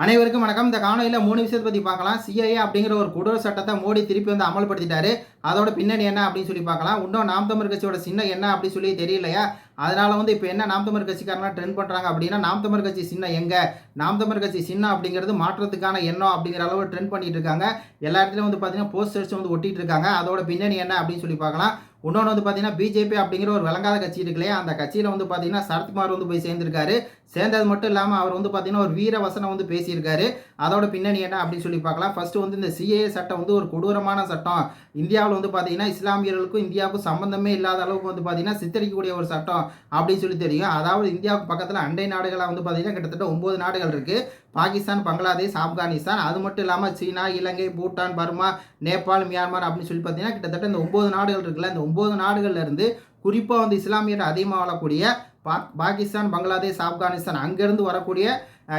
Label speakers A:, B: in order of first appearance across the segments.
A: அனைவருக்கும் வணக்கம். இந்த காணொலியில் மூணு விஷயத்தை பற்றி பார்க்கலாம். சிஐஏ அப்படிங்கிற ஒரு கொடூர சட்டத்தை மோடி திருப்பி வந்து அமல்படுத்திட்டாரு. அதோட பின்னணி என்ன அப்படின்னு சொல்லி பார்க்கலாம். இன்னும் நாம் தமிழ் கட்சியோட சின்ன என்ன அப்படின்னு சொல்லி தெரியலையா? அதனால வந்து இப்போ என்ன நாம் தமிழ் கட்சிக்காரனா ட்ரெண்ட் பண்ணுறாங்க அப்படின்னா நாம் தமிழ் கட்சி சின்ன எங்கே? நாம் தமிழ் கட்சி சின்ன அப்படிங்கிறது மாற்றத்துக்கான எண்ணம் அப்படிங்கிற அளவு ட்ரெண்ட் பண்ணிட்டு இருக்காங்க. எல்லா இடத்துலையும் வந்து பார்த்தீங்கன்னா போஸ்டர்ஸ் வந்து ஒட்டிட்டு இருக்காங்க. அதோட பின்னணி என்ன அப்படின்னு சொல்லி பார்க்கலாம். இன்னொன்று வந்து பார்த்தீங்கன்னா பிஜேபி அப்படிங்கிற ஒரு விளங்காத கட்சி இருக்கு இல்லையா? அந்த கட்சியில் வந்து பார்த்தீங்கன்னா சரத்குமார் வந்து போய் சேர்ந்திருக்காரு. சேர்ந்தது மட்டும் இல்லாமல் அவர் வந்து பார்த்தீங்கன்னா ஒரு வீர வசனம் வந்து பேசியிருக்காரு. அதோட பின்னணி என்ன அப்படின்னு சொல்லி பார்க்கலாம். ஃபர்ஸ்ட் வந்து இந்த சிஏஏ சட்டம் வந்து ஒரு கொடூரமான சட்டம். இந்தியாவில் வந்து பார்த்தீங்கன்னா இஸ்லாமியர்களுக்கும் இந்தியாவுக்கும் சம்பந்தமே இல்லாத அளவுக்கு வந்து பார்த்தீங்கன்னா சித்தரிக்கக்கூடிய ஒரு சட்டம் அப்படின்னு சொல்லி தெரியும். அதாவது இந்தியாவுக்கு பக்கத்தில் அண்டை நாடுகளாக வந்து பார்த்தீங்கன்னா கிட்டத்தட்ட ஒம்பது நாடுகள் இருக்குது பாகிஸ்தான் பங்களாதேஷ் ஆப்கானிஸ்தான் அது மட்டும் இல்லாமல் China Ilangai Bhutan Burma Nepal Myanmar அப்படின்னு சொல்லி பார்த்தீங்கன்னா கிட்டத்தட்ட இந்த ஒம்பது நாடுகள் இருக்குல்ல இந்த ஒம்பது நாடுகள்லேருந்து குறிப்பாக வந்து இஸ்லாமியர் அதிகமாக வாழக்கூடிய பா பாகிஸ்தான் பங்களாதேஷ் ஆப்கானிஸ்தான் அங்கேருந்து வரக்கூடிய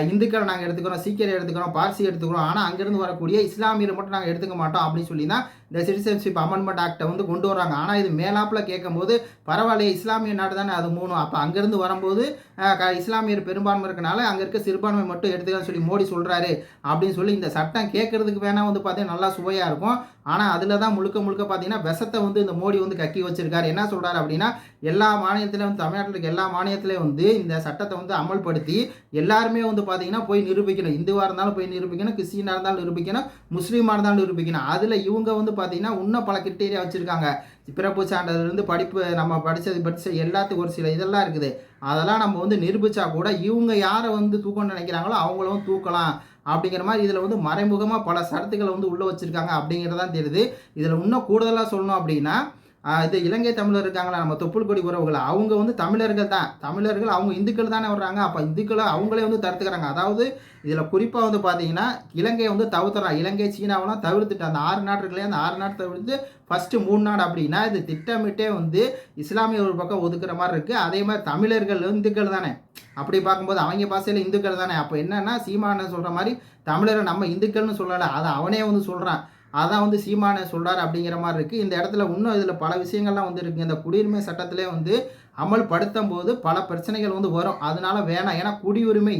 A: இந்துக்களை நாங்கள் எடுத்துக்கிறோம் சீக்கியரை எடுத்துக்கிறோம் பார்சி எடுத்துக்கிறோம். ஆனால் அங்கேருந்து வரக்கூடிய இஸ்லாமியரை மட்டும் நாங்கள் எடுத்துக்க மாட்டோம் அப்படின்னு சொல்லி தான் இந்த சிட்டிசன்ஷிப் அமெண்ட்மெண்ட் ஆக்டை வந்து கொண்டு வராங்க ஆனால் இது மேலாப்பில் கேட்கும்போது பரவாயில்லையே இஸ்லாமிய நாடு தானே அது மூணும் அப்போ அங்கேருந்து வரும்போது க- இஸ்லாமியர் பெரும்பான்மை இருக்கனால அங்கே இருக்க சிறுபான்மை மட்டும் எடுத்துக்கலாம் சொல்லி மோடி சொல்கிறாரு அப்படின்னு சொல்லி இந்த சட்டம் கேட்கறதுக்கு வேணால் வந்து பார்த்தீங்கன்னா நல்லா சுவையாக இருக்கும். ஆனால் அதில் தான் முழுக்க முழுக்க பார்த்தீங்கன்னா விஷத்தை வந்து இந்த மோடி வந்து கக்கி வச்சிருக்காரு. என்ன சொல்கிறாரு அப்படின்னா எல்லா மாநிலத்திலையும் வந்து தமிழ்நாட்டில் இருக்க எல்லா மாநிலத்திலையும் வந்து இந்த சட்டத்தை வந்து அமல்படுத்தி எல்லாருமே வந்து பார்த்தீங்கன்னா போய் நிரூபிக்கணும். இந்துவாக இருந்தாலும் போய் நிரூபிக்கணும் கிறிஸ்டினாக இருந்தாலும் நிரூபிக்கணும் முஸ்லீமாக இருந்தாலும் நிரூபிக்கணும். அதில் இவங்க வந்து பார்த்தீங்கன்னா இன்னும் பல கிரிட்டீரியா வச்சுருக்காங்க. பிறப்பு சான்றிதழ்லேருந்து படிப்பு நம்ம படித்தது படித்த எல்லாத்துக்கும் ஒரு சில இதெல்லாம் இருக்குது. அதெல்லாம் நம்ம வந்து நிரூபித்தா கூட இவங்க யாரை வந்து தூக்கணும்னு நினைக்கிறாங்களோ அவங்களும் தூக்கலாம். அப்படிங்கிற மாதிரி இதில் வந்து மறைமுகமாக பல சரத்துக்களை வந்து உள்ளே வச்சுருக்காங்க அப்படிங்கிறதான் தெரியுது. இதில் இன்னும் கூடுதலாக சொல்லணும் அப்படின்னா இது இலங்கை தமிழர் இருக்காங்களா? நம்ம தொப்புள் கொடி உறவுகள். அவங்க வந்து தமிழர்கள் தான். தமிழர்கள் அவங்க இந்துக்கள் தானே வர்றாங்க. அப்போ இந்துக்களை அவங்களே வந்து தடுத்துக்கிறாங்க. அதாவது இதில் குறிப்பாக வந்து பார்த்தீங்கன்னா இலங்கையை வந்து தவிர்த்துறாங்க இலங்கை சீனாவெல்லாம் தவிர்த்துட்டு அந்த ஆறு நாடு அந்த ஆறு நாடு தவிர்த்து ஃபஸ்ட்டு மூணு நாடு அப்படின்னா இது திட்டமிட்டே வந்து இஸ்லாமிய ஒரு பக்கம் ஒதுக்குற மாதிரி இருக்குது அதே மாதிரி தமிழர்கள் இந்துக்கள் தானே. அப்படி பார்க்கும்போது அவங்க பாசையில் இந்துக்கள் தானே. அப்போ என்னன்னா சீமானு சொல்கிற மாதிரி தமிழரை நம்ம இந்துக்கள்னு சொல்லலை. அதை அவனே வந்து சொல்கிறான் அதான் வந்து சீமானை சொல்கிறார் அப்படிங்கிற மாதிரி இருக்குது இந்த இடத்துல இன்னும் இதில் பல விஷயங்கள்லாம் வந்து இருக்குது இந்த குடியுரிமை சட்டத்திலே வந்து அமல்படுத்தும் போது பல பிரச்சனைகள் வந்து வரும். அதனால வேணாம். ஏன்னா குடியுரிமை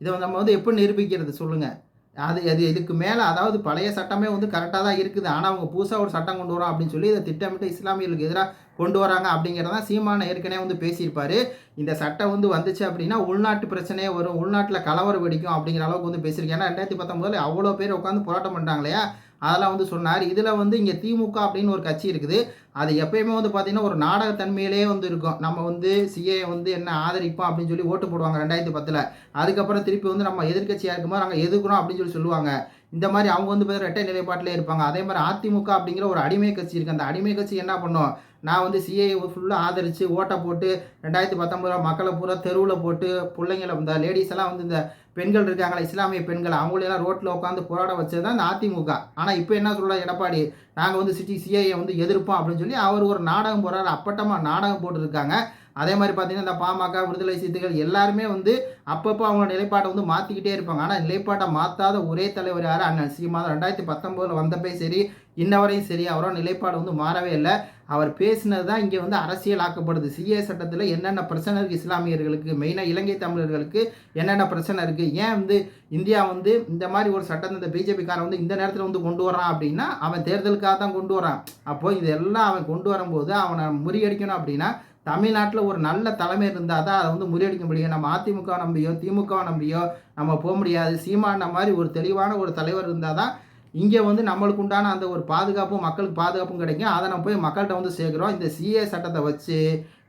A: இதை நம்ம வந்து எப்படி நிரூபிக்கிறது சொல்லுங்கள் அது அது இதுக்கு மேலே அதாவது பழைய சட்டமே வந்து கரெக்டாக தான் இருக்குது. ஆனால் அவங்க புதுசாக ஒரு சட்டம் கொண்டு வரோம் அப்படின்னு சொல்லி இதை திட்டமிட்டு இஸ்லாமியர்களுக்கு எதிராக கொண்டு வராங்க அப்படிங்கிறத சீமான ஏற்கனவே வந்து பேசியிருப்பார். இந்த சட்டம் வந்து வந்துச்சு அப்படின்னா உள்நாட்டு பிரச்சனையே வரும். உள்நாட்டில் கலவரம் வெடிக்கும் அப்படிங்கிற அளவுக்கு வந்து பேசியிருக்கேன் ஏன்னா ரெண்டாயிரத்தி பத்தொம்போதில் அவ்வளோ பேர் உட்காந்து போராட்டம் பண்ணுறாங்க இல்லையா? அதெல்லாம் வந்து சொன்னார். இதில் வந்து இங்கே திமுக அப்படின்னு ஒரு கட்சி இருக்குது. அது எப்பயுமே வந்து பார்த்தீங்கன்னா ஒரு நாடகத்தன்மையிலே வந்து இருக்கும். நம்ம வந்து சிஏ வந்து என்ன ஆதரிப்போம் அப்படின்னு சொல்லி ஓட்டு போடுவாங்க ரெண்டாயிரத்தி பத்தில். அதுக்கப்புறம் திருப்பி வந்து நம்ம எதிர்க்கட்சியாக இருக்கும்போது நாங்கள் எதிர்க்கிறோம் அப்படின்னு சொல்லி சொல்லுவாங்க. இந்த மாதிரி அவங்க வந்து பார்த்தீங்கன்னா ரெட்டை நிலைப்பாட்டிலே இருப்பாங்க. அதே மாதிரி அதிமுக அப்படிங்கிற ஒரு அடிமை கட்சி இருக்குது. அந்த அடிமை கட்சி என்ன பண்ணும்? நான் வந்து சிஏ ஃபுல்லாக ஆதரித்து ஓட்டை போட்டு ரெண்டாயிரத்தி பத்தொம்பது மக்களை பூரா தெருவில் போட்டு பிள்ளைங்களை இந்த லேடிஸ் எல்லாம் வந்து இந்த பெண்கள் இருக்காங்களா இஸ்லாமிய பெண்கள் அவங்களெல்லாம் ரோட்டில் உட்காந்து போராட வச்சது தான் இந்த அதிமுக. ஆனால் இப்போ என்ன சொல்கிறார் எடப்பாடி? நாங்கள் வந்து சிட்டி சிஐயை வந்து எதிர்ப்போம் அப்படின்னு சொல்லி அவர் ஒரு நாடகம் போடுறாரு அப்பட்டமாக நாடகம் போட்டுருக்காங்க. அதே மாதிரி பார்த்தீங்கன்னா இந்த பாமக விடுதலை சிறுத்தைகள் எல்லாருமே வந்து அப்பப்போ அவங்க நிலைப்பாட்டை வந்து மாற்றிக்கிட்டே இருப்பாங்க. ஆனால் நிலைப்பாட்டை மாற்றாத ஒரே தலைவர் யார்? அண்ணன் சீமான் ரெண்டாயிரத்தி பத்தொம்போதில் வந்தப்பே சரி இன்ன வரையும் சரி அவரோட நிலைப்பாடு வந்து மாறவே இல்லை. அவர் பேசினது தான் இங்கே வந்து அரசியல் ஆக்கப்படுது சிஏ சட்டத்தில் என்னென்ன பிரச்சனை இருக்குது இஸ்லாமியர்களுக்கு மெயினாக இலங்கை தமிழர்களுக்கு என்னென்ன பிரச்சனை இருக்குது ஏன் வந்து இந்தியா வந்து இந்த மாதிரி ஒரு சட்டத்தை இந்த பிஜேபிக்காரன் வந்து இந்த நேரத்தில் வந்து கொண்டு வரான் அப்படின்னா அவன் தேர்தலுக்காக தான் கொண்டு வரான் அப்போது இதெல்லாம் அவன் கொண்டு வரும்போது அவனை முறியடிக்கணும் அப்படின்னா தமிழ்நாட்டில் ஒரு நல்ல தலைமை இருந்தால் தான் அதை வந்து முறியடிக்க முடியும். நம்ம அதிமுக நம்பியோ திமுக நம்பியோ நம்ம போக முடியாது. சீமான மாதிரி ஒரு தெளிவான ஒரு தலைவர் இருந்தால் தான் இங்கே வந்து நம்மளுக்கு உண்டான அந்த ஒரு பாதுகாப்பும் மக்களுக்கு பாதுகாப்பும் கிடைக்கும். அதை நம்ம போய் மக்கள்கிட்ட வந்து சேர்க்குறோம். இந்த சிஏ சட்டத்தை வச்சு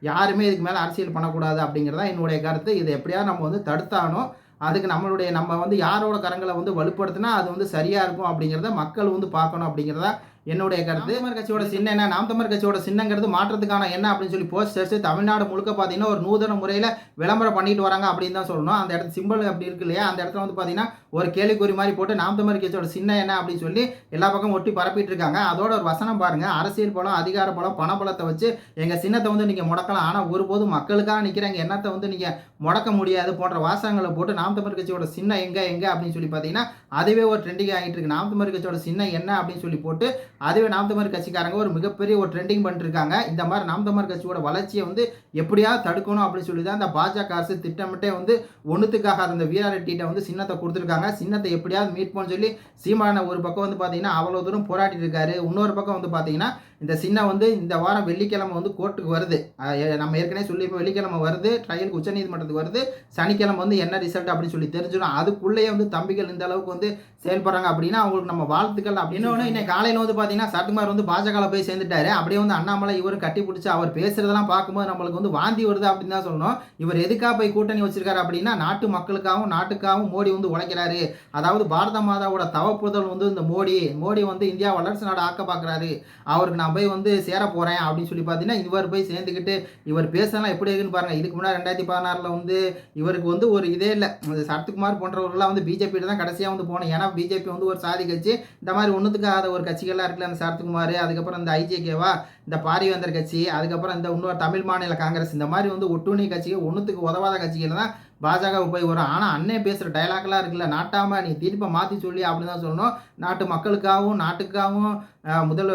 A: யாருமே இதுக்கு மேலே அரசியல் பண்ணக்கூடாது அப்படிங்கிறதா என்னுடைய கருத்து. இதை எப்படியாவது நம்ம வந்து தடுத்தானோ அதுக்கு நம்மளுடைய நம்ம வந்து யாரோட கரங்களை வந்து வலுப்படுத்தினா அது வந்து சரியாக இருக்கும் அப்படிங்கிறத மக்கள் வந்து பார்க்கணும் அப்படிங்கிறதா என்னுடைய கருத்து. தமிழர் கட்சியோட சின்ன என்ன? நாம் தமிழர் கட்சியோட சின்னங்கிறது மாற்றத்துக்கான என்ன அப்படின்னு சொல்லி போஸ்டர்ஸ் தமிழ்நாடு முழுக்க பார்த்தீங்கன்னா ஒரு நூதன முறையில் விளம்பரம் பண்ணிட்டு வராங்க அப்படின்னு தான் சொல்லணும். அந்த இடத்து சிம்பிள் அப்படி இருக்கு இல்லையா? அந்த இடத்துல வந்து பார்த்தீங்கன்னா ஒரு கேள்விக்குறி மாதிரி போட்டு நாம் தமிழர் கட்சியோட சின்ன என்ன அப்படின்னு சொல்லி எல்லா பக்கம் ஒட்டி பரப்பிட்டு இருக்காங்க. அதோட ஒரு வசனம் பாருங்க. அரசியல் பலம் அதிகார பலம் பணபலத்தை வச்சு எங்கள் சின்னத்தை வந்து நீங்கள் முடக்கலாம். ஆனால் ஒருபோதும் மக்களுக்காக நிற்கிற எங்கள் எண்ணத்தை வந்து நீங்கள் முடக்க முடியாது போன்ற வாசகங்களை போட்டு நாம் தமிழர் கட்சியோட சின்ன எங்க எங்க அப்படின்னு சொல்லி பார்த்தீங்கன்னா அதுவே ஒரு ட்ரெண்டிங் ஆகிட்டு இருக்கு. நாம் தமிழர் கட்சியோட சின்ன என்ன அப்படின்னு சொல்லி போட்டு அதுவே நாம் தமிழர் கட்சிக்காரங்க ஒரு மிகப்பெரிய ஒரு ட்ரெண்டிங் பண்ணிருக்காங்க இந்த மாதிரி நாம் தமிழர் கட்சியோட வளர்ச்சியை வந்து எப்படியாவது தடுக்கணும் அப்படின்னு சொல்லி தான் இந்த பாஜக அரசு திட்டமிட்டே வந்து ஒன்றுத்துக்காக அந்த வீரா ரெட்டிகிட்ட வந்து சின்னத்தை கொடுத்துருக்காங்க. சின்னத்தை எப்படியாவது மீட் பண்ண சொல்லி சீமான ஒரு பக்கம் வந்து பார்த்தீங்கன்னா அவ்வளோ தூரம் போராடிட்டு இருக்காரு. இன்னொரு பக்கம் வந்து பார்த்தீங்கன்னா இந்த சின்னம் வந்து இந்த வாரம் வெள்ளிக்கிழமை வந்து கோர்ட்டுக்கு வருது. நம்ம ஏற்கனவே சொல்லி இப்போ வெள்ளிக்கிழமை வருது ட்ரையலுக்கு உச்சநீதிமன்றத்துக்கு வருது. சனிக்கிழமை வந்து என்ன ரிசல்ட் அப்படின்னு சொல்லி தெரிஞ்சிடும். அதுக்குள்ளேயே வந்து தம்பிகள் இந்த அளவுக்கு வந்து செயல்படுறாங்க அப்படின்னா அவங்களுக்கு நம்ம வாழ்த்துக்கள் அப்படின்னு இன்னைக்கு காலையில் வந்து பார்த்தீங்கன்னா சரத்குமார் வந்து பாஜகவில் போய் சேர்ந்துட்டாரு. அப்படியே வந்து அண்ணாமலை இவரும் கட்டி பிடிச்சி அவர் பேசுறதெல்லாம் பார்க்கும்போது நம்மளுக்கு வந்து வாந்தி வருது அப்படின்னு தான் சொல்லணும். இவர் எதுக்காக போய் கூட்டணி வச்சிருக்காரு அப்படின்னா நாட்டு மக்களுக்காகவும் நாட்டுக்காகவும் மோடி வந்து உழைக்கிறாரு. அதாவது பாரத மாதாவோட தவப்புதல் வந்து இந்த மோடி மோடி வந்து இந்தியா வளர்ச்சி நாடு ஆக்க பார்க்குறாரு அவருக்கு நான் போய் வந்து சேர போகிறேன் அப்படின்னு சொல்லி பார்த்தீங்கன்னா இவர் போய் சேர்ந்துக்கிட்டு இவர் பேசலாம் எப்படி இருக்குன்னு பாருங்கள் இதுக்கு முன்னாடி ரெண்டாயிரத்தி பதினாறில் வந்து இவருக்கு வந்து ஒரு இதே இல்லை. சரத்குமார் போன்றவர்கள்லாம் வந்து பிஜேபியில் தான் கடைசியாக வந்து போனோம் ஏன்னா பிஜேபி வந்து ஒரு சாதி கட்சி. இந்த மாதிரி ஒன்றுத்துக்காத ஒரு கட்சிகள்லாம் இருக்குல்ல அந்த சரத்குமார் அதுக்கப்புறம் இந்த ஐஜேகேவா இந்த பாரிவேந்தர் கட்சி அதுக்கப்புறம் இந்த இன்னொரு தமிழ் மாநில காங்கிரஸ் இந்த மாதிரி வந்து ஒட்டுணி கட்சிகள் ஒன்றுத்துக்கு உதவாத கட்சிகள் தான் பாஜக போய் வரும். ஆனால் அண்ணன் பேசுகிற டைலாக்லாம் இருக்குல்ல நாட்டாம நீ தீர்ப்பை மாற்றி சொல்லி அப்படின்னு தான் சொல்லணும். நாட்டு மக்களுக்காகவும் நாட்டுக்காகவும் முதல்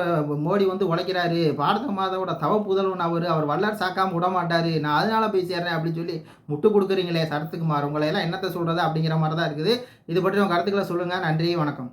A: மோடி வந்து உழைக்கிறாரு. பாரத மாதாவோட தவ புதல்வன் அவர். அவர் வல்லார் சாக்காம விட மாட்டாரு. நான் அதனால போய் சேர்றேன் அப்படின்னு சொல்லி முட்டு கொடுக்குறீங்களே சரத்துக்குமார். உங்களை எல்லாம் என்னத்தை சொல்கிறது அப்படிங்கிற மாதிரி தான் இருக்குது. இது பற்றி உங்கள் கருத்துக்களை சொல்லுங்கள் நன்றி வணக்கம்.